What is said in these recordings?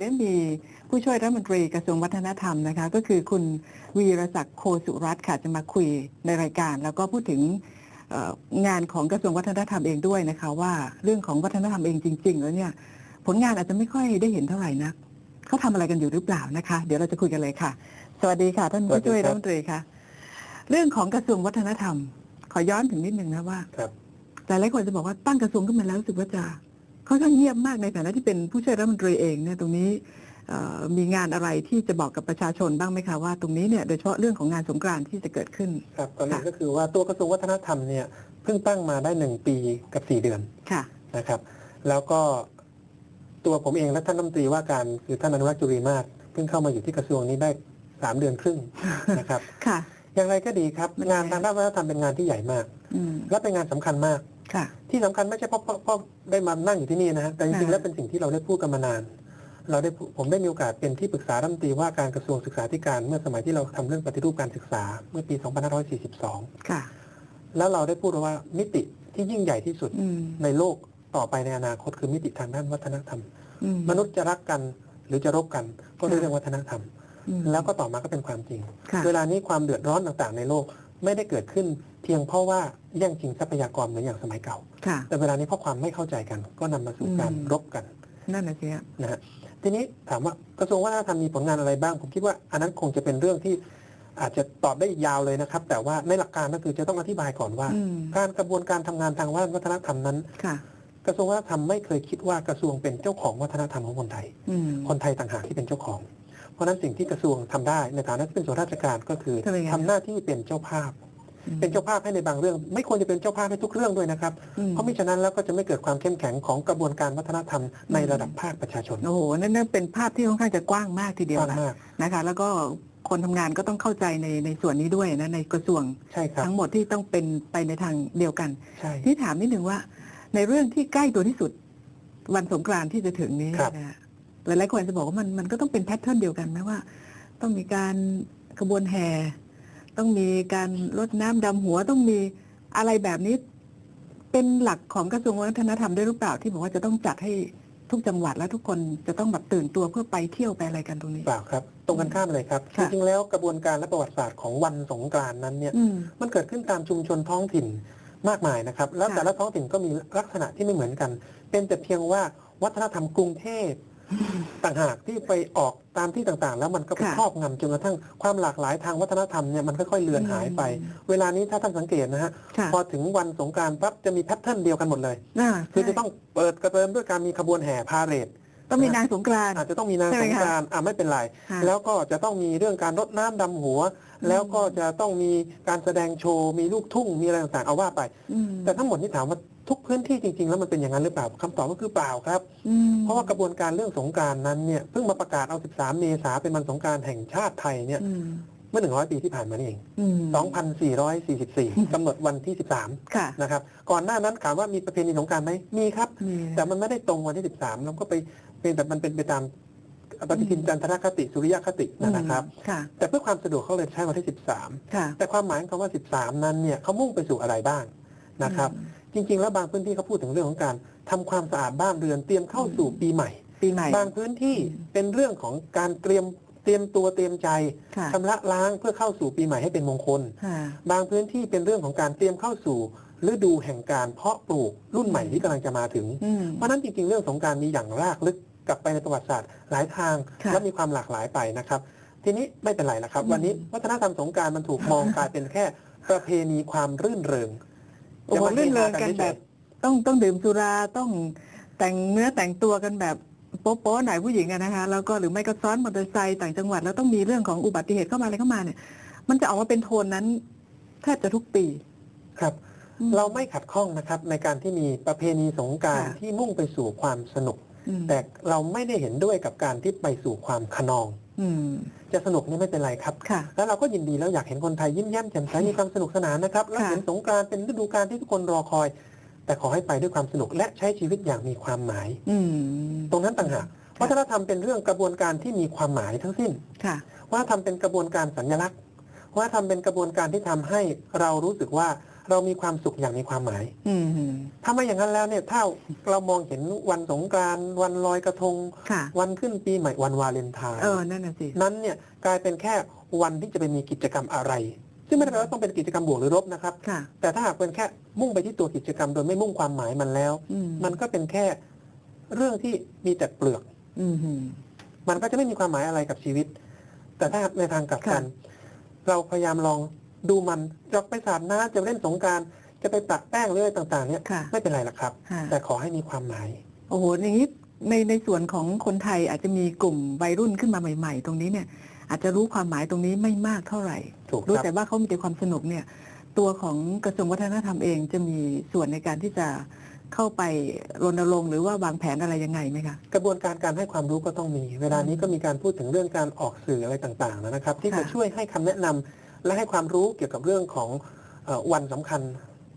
ได้มีผู้ช่วยรัฐมนตรีกระทรวงวัฒนธรรมนะคะ ก็คือคุณวีรศักดิ์โคสุรัตน์ค่ะจะมาคุยในรายการ แล้วก็พูดถึงเอ่องานของกระทรวงวัฒนธรรมเองด้วยนะคะ ว่าเรื่องของวัฒนธรรมเองจริง ๆ แล้วเนี่ย ผลงานอาจจะไม่ค่อยได้เห็นเท่าไหร่นักเขาทำอะไรกันอยู่หรือเปล่านะคะ เดี๋ยวเราจะคุยกันเลยค่ะ สวัสดีค่ะท่านสวัผู้สดีช่วยครัรับฐมนตรีค่ะ เรื่องของกระทรวงวัฒนธรรม ขอย้อนถึงนิดนึงนะว่าครับแต่หลายคนจะบอกว่าตั้งกระทรวงขึ้นมาแล้วรู้สึกว่าจะ ค่อนข้างเงียบมากในฐานะที่เป็นผู้ช่วยรัฐมนตรีเองเนี่ยตรงนี้เอ่อมีงานอะไรที่จะบอกกับประชาชนบ้างไหมคะว่าตรงนี้เนี่ยโดยเฉพาะเรื่องของงานสงกรานต์ที่จะเกิดขึ้นครับก่อนอื่นค่ะก็คือว่าตัวกระทรวงวัฒนธรรมเนี่ยเพิ่งตั้งมาได้หนึ่งปีกับสี่เดือนค่ะนะครับ แล้วก็ตัวผมเองและท่านรัฐมนตรีว่าการคือท่านอนุรักษ์จุรีมาศเพิ่งเข้ามาอยู่ที่กระทรวงนี้ได้สามเดือนครึ่งนะครับค่ะ อย่างไรก็ดีครับมันงานไงทางด้านวัฒนธรรมเป็นงานที่ใหญ่มากอืมและเป็นงานสำคัญมาก ค่ะที่สำคัญไม่ใช่เพราะเพราะเพราะได้มานั่งอยู่ที่นี่นะฮะแต่จริงๆค่ะแล้วเป็นสิ่งที่เราได้พูดกันมานาน เราได้พูดผมได้มีโอกาสเป็นที่ปรึกษารัฐมนตรีว่าการกระทรวงศึกษาธิการเมื่อสมัยที่เราทำเรื่องปฏิรูปการศึกษาเมื่อปี 2542 ค่ะ แล้วเราได้พูดว่ามิติที่ยิ่งใหญ่ที่สุดอืมในโลกต่อไปในอนาคตคือมิติทางด้านวัฒนธรรมอืมมนุษย์จะรักกันหรือจะรบกัน ก็ด้วยค่ะเรื่องวัฒนธรรมอืมแล้วก็ต่อมาก็เป็นความจริงค่ะเวลานี้ความเดือดร้อนต่างๆ ในโลกไม่ได้เกิดขึ้นเพียงเพราะว่าแย่งชิงทรัพยากรเหมือนอย่างสมัยเก่า ค่ะ แต่เวลานี้เพราะความไม่เข้าใจกัน ก็นำมาสู่การอืม รบกันนั่นนะสิฮะนะฮะทีนี้ถามว่ากระทรวงวัฒนธรรมมีผลงานอะไรบ้าง ผมคิดว่าอันนั้นคงจะเป็นเรื่องที่อาจจะตอบได้อีกยาวเลยนะครับ แต่ว่าในหลักการก็คือจะต้องอธิบายก่อนว่า อืมการกระบวนการทำงานทางวัฒนธรรมนั้น ค่ะกระทรวงวัฒนธรรมไม่เคยคิดว่ากระทรวงเป็นเจ้าของวัฒนธรรมของคนไทย อืมคนไทยต่างหากที่เป็นเจ้าของ เพราะฉะนั้นสิ่งที่กระทรวงทำได้ในฐานะที่เป็นส่วนราชการก็คือทำไมไงทำหน้าที่เป็นเจ้าภาพอืมเป็นเจ้าภาพให้ในบางเรื่อง ไม่ควรจะเป็นเจ้าภาพให้ทุกเรื่องด้วยนะครับอืมเพราะมิฉะนั้นแล้วก็จะไม่เกิดความเข้มแข็งของกระบวนการวัฒนธรรมในระดับภาคประชาชนโอ้โหนั่นนั่นเป็นภาพที่ค่อนข้างจะกว้างมากทีเดียวกว้างละมากนะคะ แล้วก็คนทำงานก็ต้องเข้าใจในในส่วนนี้ด้วยนะในกระทรวงใช่ครับทั้งหมดที่ต้องเป็นไปในทางเดียวกันใช่ที่ถามนิดหนึ่งว่า ในเรื่องที่ใกล้ตัวที่สุดวันสงกรานต์ที่จะถึงนี้ครับนะฮะ หลายๆคนจะบอกว่ามันมันก็ต้องเป็นแพทเทิร์นเดียวกันไหมว่า ต้องมีการขบวนแห่ ต้องมีการรดน้ำดำหัวต้องมีอะไรแบบนี้ เป็นหลักของกระทรวงวัฒนธรรมด้วยหรือเปล่าที่บอกว่าจะต้องจัดให้ทุกจังหวัดและทุกคนจะต้องแบบตื่นตัวเพื่อไปเที่ยวไปอะไรกันตรงนี้เปล่าครับ ตรงกันข้ามเลยครับจค่ะริงๆแล้วกระบวนการและประวัติศาสตร์ของวันสงกรานต์นั้นเนี่ยอืมมันเกิดขึ้นตามชุมชนท้องถิ่นมากมายนะครับ แล้วค่ะแต่ละท้องถิ่นก็มีลักษณะที่ไม่เหมือนกัน เป็นแต่เพียงว่าวัฒนธรรมกรุงเทพ ต่างหากที่ไปออกตามที่ต่างๆ แล้วมันก็ไปค่ะครอบงำจนกระทั่งความหลากหลายทางวัฒนธรรมเนี่ยมันค่อยๆเลือนหายไป เวลานี้ถ้าท่านสังเกตนะฮะค่ะพอถึงวันสงกรานต์ปั๊บจะมีแพทเทิร์นเดียวกันหมดเลยน่าคือจะต้องเปิดกระเติมด้วยการมีขบวนแห่พาเหรดต้องมีนางสงกรานต์อาจจะต้องมีนางใช่สไหมงคะกรานต์อ่าไม่เป็นไรค่ะแล้วก็จะต้องมีเรื่องการรดน้ำดำหัว แล้วก็จะต้องมีการแสดงโชว์ มีลูกทุ่ง มีอะไรต่างๆ เอาว่าไปอืมแต่ทั้งหมดที่ถามว่า ทุกพื้นที่จริง ๆ แล้วมันเป็นอย่างนั้นหรือเปล่าคำตอบก็คือเปล่าครับอืมเพราะว่ากระบวนการเรื่องสงกรารนั้นเนี่ยเพิ่งมาประกาศเอา 13 เมษาเป็นวันสงกรารแห่งชาติไทยเนี่ยอืมเมื่อ 100 ปีที่ผ่านมานี่เองอืม2444 กำหนดวันที่ 13ค่ะนะครับ ก่อนหน้านั้นถามว่ามีประเพณีสงกรารไหมมีครับมีแต่มันไม่ได้ตรงวันที่ 13 แล้วก็ไปเป็นแต่มันเป็นไปตามปฏิทินจันทรคติสุริยคตินะครับค่ะแต่เพื่อความสะดวกเขาเลยใช้วันที่ค่ะ13 แต่ความหมายของคำว่า 13 นั้นเนี่ยเขามุ่งไปสู่อะไรบ้างนะครับ จริง ๆ แล้วบางพื้นที่เขาพูดถึงเรื่องของการทำความสะอาดบ้านเรือนเตรียมเข้าสู่ปีใหม่ ปีใหม่ บางพื้นที่อืมเป็นเรื่องของการเตรียมเตรียมตัวเตรียมใจค่ะ ชำระล้างเพื่อเข้าสู่ปีใหม่ให้เป็นมงคล ค่ะ บางพื้นที่เป็นเรื่องของการเตรียมเข้าสู่ฤดูแห่งการเพาะปลูกรุ่นใหม่ที่กำลังจะมาถึง อืม เพราะฉะนั้นจริงๆ เรื่องสงกรารมีอย่างรากลึกกลับไปในประวัติศาสตร์หลายทาง ค่ะและมีความหลากหลายไปนะครับ ทีนี้ไม่เป็นไรนะครับอืมวันนี้วัฒนธรรมสงกรารมันถูกมองกลายเป็นแค่ประเพณีความรื่นเริง โอ้โหจะมาเรื่นเริงกันเฮฮาแบบต้องต้องดื่มสุราต้องแต่งเนื้อแต่งตัวกันแบบโป๊ะๆหน่อยผู้หญิงอะนะคะแล้วก็หรือไม่ก็ซ้อนมอเตอร์ไซค์ต่างจังหวัดแล้วต้องมีเรื่องของอุบัติเหตุเข้ามาอะไรเข้ามาเนี่ย มันจะออกมาเป็นโทนนั้นแทบจะทุกปีครับอืมเราไม่ขัดข้องนะครับในการที่มีประเพณีสงกรารค่ะที่มุ่งไปสู่ความสนุกอืมแต่เราไม่ได้เห็นด้วยกับการที่ไปสู่ความขนองอืม จะสนุกนี่ไม่เป็นไรครับค่ะแล้วเราก็ยินดีแล้วอยากเห็นคนไทยยิ้มแย้มแจ่มใสมีความสนุกสนานนะครับ แล้วค่ะเห็นสงกรานต์เป็นฤดูกาลที่ทุกคนรอคอย แต่ขอให้ไปด้วยความสนุกและใช้ชีวิตอย่างมีความหมายอืมตรงนั้นต่างหากวัฒนธรรมเป็นเรื่องกระบวนการที่มีความหมายทั้งสิ้นค่ะว่าทำเป็นกระบวนการสัญลักษณ์ ว่าทำเป็นกระบวนการที่ทำให้เรารู้สึกว่า เรามีความสุขอย่างมีความหมายอืมถ้าไม่อย่างนั้นแล้วเนี่ยถ้าเรามองเห็นวันสงกรานต์วันลอยกระทงค่ะวันขึ้นปีใหม่วันวาเลนไทน์เออนั่นน่ะสินั้นเนี่ยกลายเป็นแค่วันที่จะไปมีกิจกรรมอะไร ซึ่งไม่ได้แปลว่าต้องเป็นกิจกรรมบวกหรือลบนะครับค่ะแต่ถ้าหากเป็นแค่มุ่งไปที่ตัวกิจกรรมโดยไม่มุ่งความหมายมันแล้วอืมมันก็เป็นแค่เรื่องที่มีแต่เปลือกอืมมันก็จะไม่มีความหมายอะไรกับชีวิต แต่ถ้าในทางกลับกันค่ะเราพยายามลอง ดูมันจะไปสาดน้ำจะไปเล่นสงกรารจะไปปะแป้งหรืออะไรต่างๆเนี่ยค่ะไม่เป็นไรหรอกครับค่ะแต่ขอให้มีความหมายโอ้โหอย่างนี้ในในส่วนของคนไทยอาจจะมีกลุ่มวัยรุ่นขึ้นมาใหม่ ๆ ตรงนี้เนี่ย อาจจะรู้ความหมายตรงนี้ไม่มากเท่าไหร่ถูกรู้ครับแต่ว่าเขามีแต่ความสนุกเนี่ย ตัวของกระทรวงวัฒนธรรมเองจะมีส่วนในการที่จะเข้าไปรณรงค์หรือว่าวางแผนอะไรยังไงไหมคะกระบวนการการให้ความรู้ก็ต้องมี เวลานี้ก็มีการพูดถึงเรื่องการออกสื่ออะไรต่างๆนะครับ ที่จะค่ะช่วยให้คำแนะนำ และให้ความรู้เกี่ยวกับเรื่องของเอ่อวันสำคัญ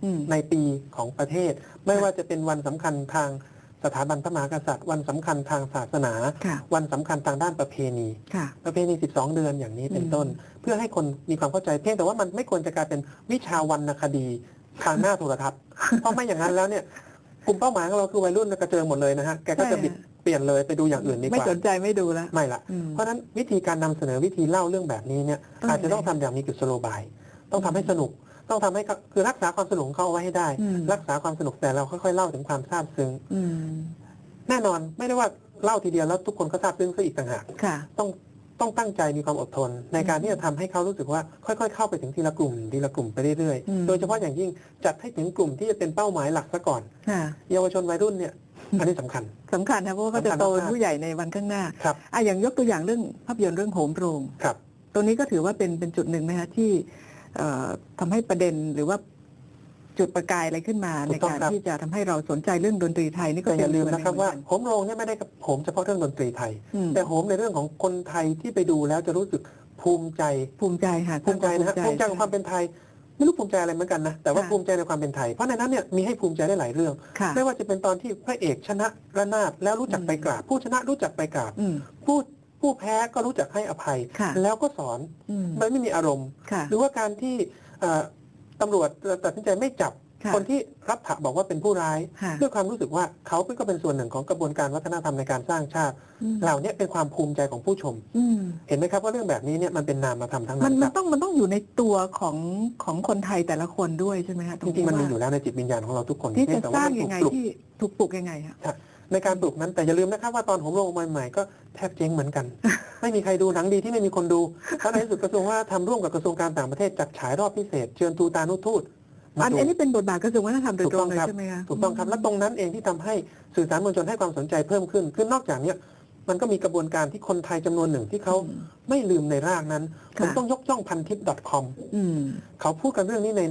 อืมในปีของประเทศ ไม่ค่ะว่าจะเป็นวันสำคัญทางสถาบันพระมหากษัตริย์ วันสำคัญทางศาสนาค่ะวันสำคัญทางด้านประเพณีค่ะประเพณี 12 เดือนอย่างนี้เป็นอืมต้น เพื่อให้คนมีความเข้าใจเพียงแต่ว่ามันไม่ควรจะกลายเป็นวิชาวรรณคดีทางหน้าโทรทัศน์เพราะไม่อย่างนั้นแล้วเนี่ยกลุ่มเป้าหมายของเราคือวัยรุ่นกระเจิงหมดเลยนะฮะแกก็จะบิดเปลี่ยนเลยไปดูอย่างอื่นดีกไม่ว่าสนใจไม่ดูแล้วไม่ละอืมเพราะฉะนั้นวิธีการนำเสนอวิธีเล่าเรื่องแบบนี้เนี่ยต้องอาจจะยังไงต้องทำอย่างมีกุศโลบาย ต้องทำให้สนุก ต้องทำให้ก็คือรักษาความสนุกของเขาเอาไว้ให้ได้อืมรักษาความสนุกแต่เราค่อยๆเล่าถึงความซาบซึ้งอืมแน่นอนไม่ได้ว่าเล่าทีเดียวแล้วทุกคนก็ซาบซึ้งซะอีกต่างหากค่ะต้องต้องตั้งใจมีความอดทน ในการที่จะทำให้เขารู้สึกว่าค่อย ๆ เข้าไปถึงทีละกลุ่มทีละกลุ่มไปเรื่อยอืมๆโดยเฉพาะอย่างยิ่งจัดให้ถึงกลุ่มที่จะเป็นเป้าหมายหลักซะก่อนค่ะเยาวชนวัยรุ่นเนี่ย อันนี้สำคัญสำคัญนะเพราะว่าเขาจะสำคัญโตเป็นมากผู้ใหญ่ในวันข้างหน้าครับอะอย่างยกตัวอย่างเรื่องภาพยนตร์เรื่องโหมโรงครับ ตรงนี้ก็ถือว่าเป็นเป็นจุดหนึ่งนะคะที่เอ่อทำให้ประเด็นหรือว่าจุดประกายอะไรขึ้นมาถูในกต้องการครับที่จะทำให้เราสนใจเรื่องดนตรีไทยนี่ก็แต่อย่าลืมเป็นะครับส่ว่าหงเหมือโหมโรงเนี่ยไม่ได้กับโหมเฉพาะเรื่องดนตรีไทยอืมแต่โหมในเรื่องของคนไทยที่ไปดูแล้วจะรู้สึกภูมิใจภูมิใจค่ะภูมิใจนะฮะภูมิใจกับความเป็นไทย ไม่รู้ภูมิใจอะไรเหมือนกันนะ แต่ว่าค่ะภูมิใจในความเป็นไทย เพราะในนั้นเนี่ยมีให้ภูมิใจได้หลายเรื่องค่ะไม่ว่าจะเป็นตอนที่พระเอกชนะระนาดแล้วรู้จักไปกราบ ผู้ชนะรู้จักไปกราบอืมผู้ผู้แพ้ก็รู้จักให้อภัยค่ะแล้วก็สอนอืมไม่ไม่มีอารมณ์ค่ะหรือว่าการที่เอ่อตำรวจตัดสินใจไม่จับ ค่ะคนที่รับถะบอกว่าเป็นผู้ร้ายค่ะด้วยความรู้สึกว่าเขาก็เป็นส่วนหนึ่งของกระบวนการวัฒนธรรมในการสร้างชาติอืมเหล่านี้เป็นความภูมิใจของผู้ชมอืมเห็นไหมครับว่าเรื่องแบบนี้เนี่ยมันเป็นนามธรรมทั้งมันั้นนคมัรันบต้องมันต้องอยู่ในตัวของของคนไทยแต่ละคนด้วยใช่ไหมคะตจริงๆมันมีอยู่ว่าแล้วในจิตวิญญาณของเราทุกคนที่เพียจะงแต่สว่าร้างมันยังไงถูกปลุกที่ถูกปลุกยังไงคะในการปลูกนั้นแต่อย่าลืมนะครับว่าตอนผมลงใหม่ๆก็แทบเจ๊งเหมือนกัน ไม่มีใครดูหนังดีที่ไม่มีคนดูเพราะในที่สุดกระทรวงวัฒนธรรมร่วมกับกระทรวงการต่างประเทศจัดฉายรอบพิเศษ เชิญทูตานุทูตมา อันดูอันนี้เป็นบทบาทกระทรวงวัฒนธรรมโดยถูกตรต้องงเลยครับใช่ไหมคะถูกต้องครับและตรงนั้นเองที่ทำให้สื่อสารมวลชนให้ความสนใจเพิ่มขึ้นคือนอกจากเนี้ยมันก็มีกระบวนการที่คนไทยจำนวนหนึ่งที่เขาอืมไม่ลืมในรากนั้นผมค่ะต้องยกย่องพันทิป .com อืมเขาพูดกันเรื่องนี้ใน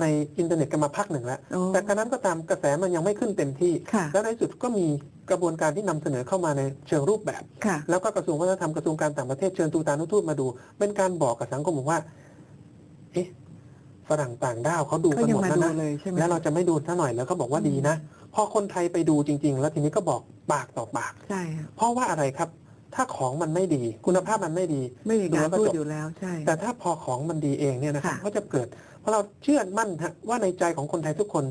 ในอินเทอร์เน็ตกันมาพักหนึ่งแล้วโอ้แต่กระนั้นก็ตามกระแสมันยังไม่ขึ้นเต็มที่ค่ะแล้วในที่สุดก็มีกระบวนการที่นำเสนอเข้ามาในเชิงรูปแบบค่ะแล้วก็กระทรวงวัฒนธรรมกระทรวงการต่างประเทศเชิญตูตานุทูตมาดู เป็นการบอกกับสังคมบอกว่า เอ๊ะ ฝรั่งต่างด้าวเขาดูก็กันยังหมดมาแล้วดูนะ เลยใช่ไหมแล้วเราจะไม่ดูซะหน่อยแล้วเขาบอกว่าดีนะ พอคนไทยไปดูจริง ๆ แล้วทีนี้ก็บอกปากต่อปาก ใช่ค่ะเพราะว่าอะไรครับ ถ้าของมันไม่ดี คุณภาพมันไม่ดี ไม่มีการดูแล้วก็พูดจบ อยู่แล้วใช่ แต่ถ้าพอของมันดีเองเนี่ยนะครับค่ะ ก็จะเกิด เพราะเราเชื่อมั่นฮะว่าในใจของคนไทยทุกคน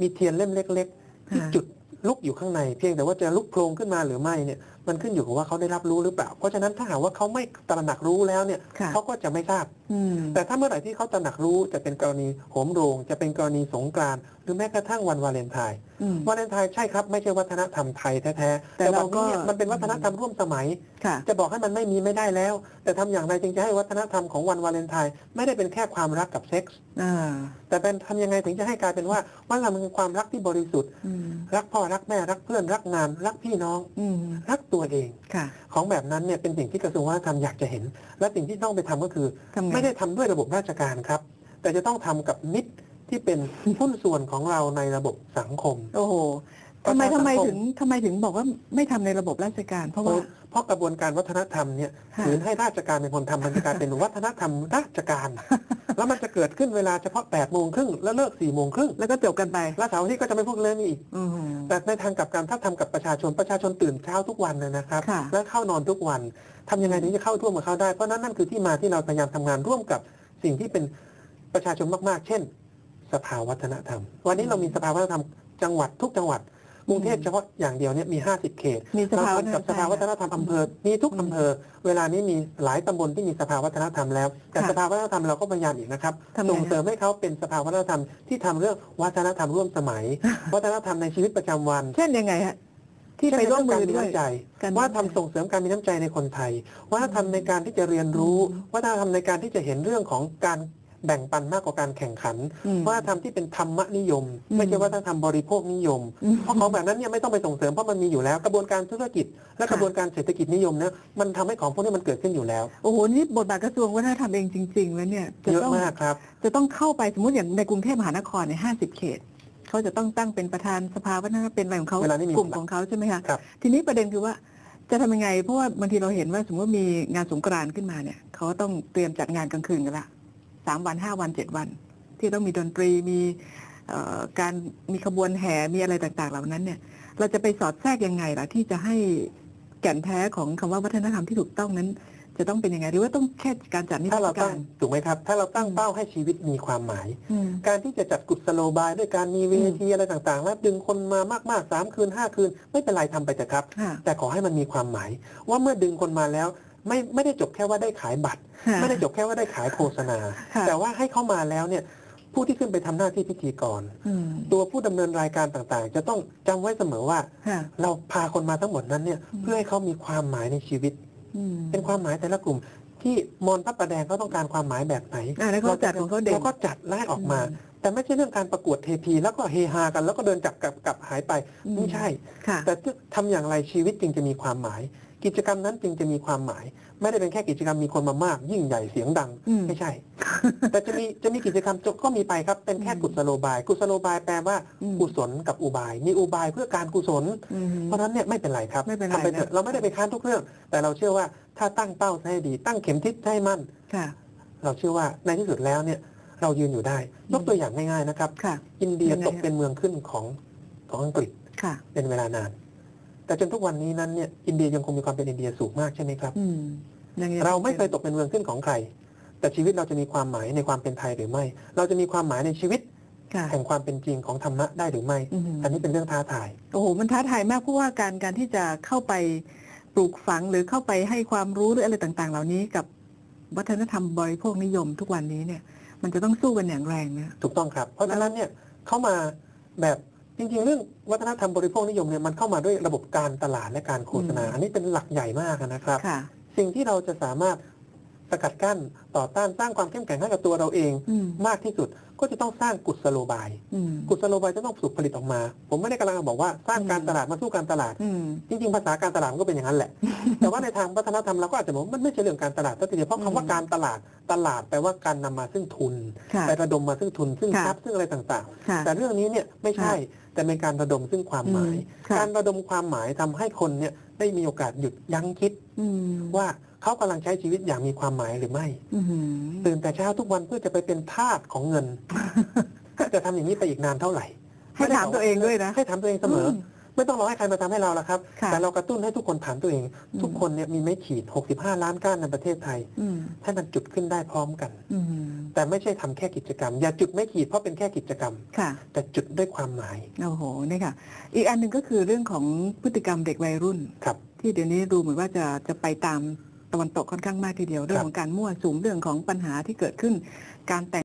มีเทียนเล่มเล็ก ๆ ที่ค่ะ จุด ลุกอยู่ข้างในเพียงแต่ว่าจะลุกโพลงขึ้นมาหรือไม่เนี่ยมันขึ้นอยู่กับว่าเขาได้รับรู้หรือเปล่า เพราะฉะนั้นถ้าหากว่าเขาไม่ตระหนักรู้แล้วเนี่ยค่ะเขาก็จะไม่ทราบอืมแต่ถ้าเมื่อไหร่ที่เขาตระหนักรู้จะเป็นกรณีโหมโรง จะเป็นกรณีสงกรานต์หรือแม้กระทั่งวันวาเลนไทน์อืมวาเลนไทน์ใช่ครับไม่ใช่วัฒนธรรมไทยแท้ๆแต่เราก็วันนี้เนี่ยมันเป็นวัฒนธรรมร่วมสมัยค่ะจะบอกให้มันไม่มีไม่ได้แล้ว แต่ทำอย่างไรจึงจะให้วัฒนธรรมของวันวาเลนไทน์ไม่ได้เป็นแค่ความรักกับเซ็กส์อ่าแต่เป็นทำยังไงถึงจะให้กลายเป็นว่าวัฒนธรรมคือความรักที่บริสุทธิ์อืมรักพ่อรักแม่รักเพื่อนรักงานรักพี่น้องอืมรักตัวเองค่ะของแบบนั้นเนี่ยเป็นสิ่งที่กระทรวงวัฒนธรรมอยากจะเห็น และสิ่งที่ต้องไปทำก็คือทำไงไม่ได้ทำด้วยระบบราชการครับ แต่จะต้องทำกับมิตร ที่เป็นหุ้นส่วนของเราในระบบสังคม โอ้โหประทำไมชาสัทำงคมไมถึงทำไมถึงบอกว่าไม่ทำในระบบราชการ เพราะว่าเพราะกระบวนการวัฒนธรรมเนี่ยค่ะถือให้ราชการเป็นคนทำมันจะกลายเป็นวัฒนธรรมราชการ แล้วมันจะเกิดขึ้นเวลาเฉพาะ8ปดโมงครึ่งแล้วเลิก4ี่โมงครึ่งแล้วก็จบกันไป แล้วเสาร์อาที่ก็จะไม่พูดเรื่องนี้อีกอืมแต่ในทางกลับกันถ้าทำกับประชาชนประชาชนตื่นเช้าทุกวันเลยนะครับค่ะและเข้านอนทุกวันทำยังไงถึงจะเข้าท่วมกับเขาได้เพราะนั้นนั่นคือที่มาที่เราพยายามทำงานร่วมกับสิ่งที่เป็นประชาชนมากๆ เช่น สสภาวัฒนธรรม วันนี้เรามีสภาวัฒนธรรมจังหวัดทุกจังหวัดกรุงเทพเฉพาะอย่างเดียวเนี่ยมี 50 เขตมีสภาวัฒนธรรมกับสภาวัฒนธรรมอำเภอ มีทุกอืมอำเภอ เวลานี้มีหลายตำบลที่มีสภาวัฒนธรรมแล้ว แต่ค่ะสภาวัฒนธรรมเราก็พยายามอีกนะครับทำไงส่งเสริฮะมให้เขาเป็นสภาวัฒนธรรมที่ทำเรื่องวัฒนธรรมร่วมสมัย วัฒนธรรมในชีวิตประจำวัน เช่นยังไงฮะที่ไปร่วมมือด้วยเช่นในเงการมีน้ำใจการมีว่าน้ำใจทำส่งเสริมการมีน้ำใจในคนไทยวัฒนธรรมในการที่จะเรียนรู้อืมวัฒนธรรมในการที่จะเห็นเรื่องของการ แบ่งปันมากกว่าการแข่งขันอืมวัฒนธรรมที่เป็นธรรมนิยมอืมไม่ใช่วัฒนธรรมบริโภคนิยมอืมเพราะของแบบนั้นเนี่ยไม่ต้องไปส่งเสริมเพราะมันมีอยู่แล้วกระบวนการธุรกิจ และค่ะกระบวนการเศรษฐกิจนิยมเนี่ยมันทำให้ของพวกนี้มันเกิดขึ้นอยู่แล้วโอ้โหนี่บทบาทกระทรวงวัฒนธรรมเองจริงๆแล้วเนี่ยจะเยอะต้องมากครับจะต้องเข้าไปสมมติอย่างในกรุงเทพมหานครในห้าสิบเขตเขาจะต้องตั้งเป็นประธานสภาวัฒนธรรมเป็นอะไรของเขาเวลานี้มีกลุ่มของเขาใช่ไหมคะครับทีนี้ประเด็นคือว่าจะทำยังไงเพราะว่าบางทีเราเห็นว่าสมมติว่ามีงานสงกรานต์ขึ้นมาเนี่ยเขาต้องเตรียมจัดงานกลางคืนกันละ สามวันห้าวันเจ็ดวัน ที่ต้องมีดนตรีมีเอ่อการมีขบวนแห่มีอะไรต่าง ๆ เหล่านั้นเนี่ย เราจะไปสอดแทรกยังไงล่ะที่จะให้แก่นแท้ของคำว่าวัฒนธรรมที่ถูกต้องนั้น จะต้องเป็นยังไงหรือว่าต้องแค่การจัดนิทรถ้ารเราศตั้กางรถูกไหมครับ ถ้าเราตั้งอืมเป้าให้ชีวิตมีความหมายอืมการที่จะจัดกุศโลบายด้วยการมีเวทีอะไรต่างๆ แล้วดึงคนมามากๆสามคืนห้าคืน ไม่เป็นไรทำไปเถอะครับค่ะแต่ขอให้มันมีความหมาย ว่าเมื่อดึงคนมาแล้ว ไม่ไม่ได้จบแค่ว่าได้ขายบัตร ไม่ได้จบแค่ว่าได้ขายโฆษณาค่ะแต่ว่าให้เข้ามาแล้วเนี่ยผู้ที่ขึ้นไปทำหน้าที่พิธีกรอืมตัวผู้ดำเนินรายการต่างๆ จะต้องจำไว้เสมอว่าค่ะเราพาคนมาทั้งหมดนั้นเนี่ยอืมเพื่อให้เขามีความหมายในชีวิตอืมเป็นความหมายแต่ละกลุ่มที่มอนพระประแดงเขาต้องการความหมายแบบไหนอ่าแล้วเขาจัดของเขาเด่นเราก็จัดไล่ออกมาอืมแต่ไม่ใช่เรื่องการประกวดเทพีแล้วก็เฮฮากัน แล้วก็เดินจับกลับกลับหายไปอืมไม่ใช่ค่ะแต่ทำอย่างไรชีวิตจึงจะมีความหมาย กิจกรรมนั้นจึงจะมีความหมาย ไม่ได้เป็นแค่กิจกรรมมีคนมามาก ยิ่งใหญ่เสียงดังอืมไม่ใช่ แต่จะมีจะมีกิจกรรมจบก็มีไปครับเป็นแค่อืมกุศโลบาย กุศโลบายแปลว่าอืมกุศลกับอุบาย มีอุบายเพื่อการกุศลอืมเพราะฉะนั้นเนี่ยไม่เป็นไรครับไม่เป็นไรทำไปเถอะนะเราไม่ได้ไปค้านทุกเรื่อง แต่เราเชื่อว่าถ้าตั้งเป้าให้ดี ตั้งเข็มทิศให้มั่นค่ะเราเชื่อว่าในที่สุดแล้วเนี่ยเรายืนอยู่ได้ยกตัวอย่างง่ายๆนะครับค่ะอินเดียยังไงตกฮะเป็นเมืองขึ้นของของอังกฤษค่ะเป็นเวลานาน แต่จนทุกวันนี้นั้นเนี่ยอินเดียยังคงมีความเป็นอินเดียสูงมากใช่ไหมครับอืมยังงเราไม่เคยตกเป็นเมืองขึ้นของใคร แต่ชีวิตเราจะมีความหมายในความเป็นไทยหรือไม่ เราจะมีความหมายในชีวิตค่ะแห่งความเป็นจริงของธรรมะได้หรือไม่อืมอันนี้เป็นเรื่องท้าทาย โอ้โห มันท้าทายมากเพราะว่าการการที่จะเข้าไปปลูกฝังหรือเข้าไปให้ความรู้หรืออะไรต่าง ๆ เหล่านี้กับวัฒนธรรมบริโภคนิยมทุกวันนี้เนี่ย มันจะต้องสู้กันอย่างแรงนะ ถูกต้องครับ เพราะฉะนั้นเนี่ยเข้ามาแบบ จริงๆเรื่องวัฒนธรรมบริโภคนิยมเนี่ยมันเข้ามาด้วยระบบการตลาดและการโฆษณาอืมอันนี้เป็นหลักใหญ่มากนะครับค่ะสิ่งที่เราจะสามารถสกัดกั้นต่อต้านสร้างความเข้มแข็งให้กับตัวเราเองอืมมากที่สุดก็จะต้องสร้างกุศโลบายอืมกุศโลบายจะต้องถูกผลิตออกมา ผมไม่ได้กำลังบอกว่าสร้างการอืมตลาดมาสู้การตลาดอืมจริงๆ ภาษาการตลาดมันก็เป็นอย่างนั้นแหละ แต่ว่าในทางวัฒนธรรมเราก็อาจจะบอกว่ามันไม่ใช่เรื่องการตลาดสักทีเดียวเพราะอืมคำว่าการตลาดตลาดแปลว่าการนำมาซึ่งทุนค่ะไประดมมาซึ่งทุนซึ่งค่ะทรัพย์ซึ่งอะไรต่างค่ะๆแต่เรื่องนี้เนี่ยไม่ใช่ แต่เป็นการระดมซึ่งความหมายอืมค่ะการระดมความหมายทำให้คนเนี่ยได้มีโอกาสหยุดยั้งคิดอืมว่าเขากำลังใช้ชีวิตอย่างมีความหมายหรือไม่อืมตื่นแต่เช้าทุกวันเพื่อจะไปเป็นทาสของเงินจะทำอย่างนี้ไปอีกนานเท่าไหร่ให้ถามตัวเองด้วยนะให้ถามตัวเองเสมออม ไม่ต้องรอให้ใครมาทำให้เราละครับค่ะแต่เรากระตุ้นให้ทุกคนถามตัวเองอืมทุกคนเนี่ยมีไม่ขีด 65 ล้านก้านในประเทศไทยอืมให้มันจุดขึ้นได้พร้อมกันอืมแต่ไม่ใช่ทำแค่กิจกรรม อย่าจุดไม่ขีดเพราะเป็นแค่กิจกรรมค่ะแต่จุดด้วยความหมาย โอ้โหนี่ค่ะ อีกอันหนึ่งก็คือเรื่องของพฤติกรรมเด็กวัยรุ่นครับที่เดี๋ยวนี้ดูเหมือนว่าจะจะไปตามตะวันตกค่อนข้างมากทีเดียวเรื่องของการมั่วสุมเรื่องของปัญหาที่เกิดขึ้นการแต่ง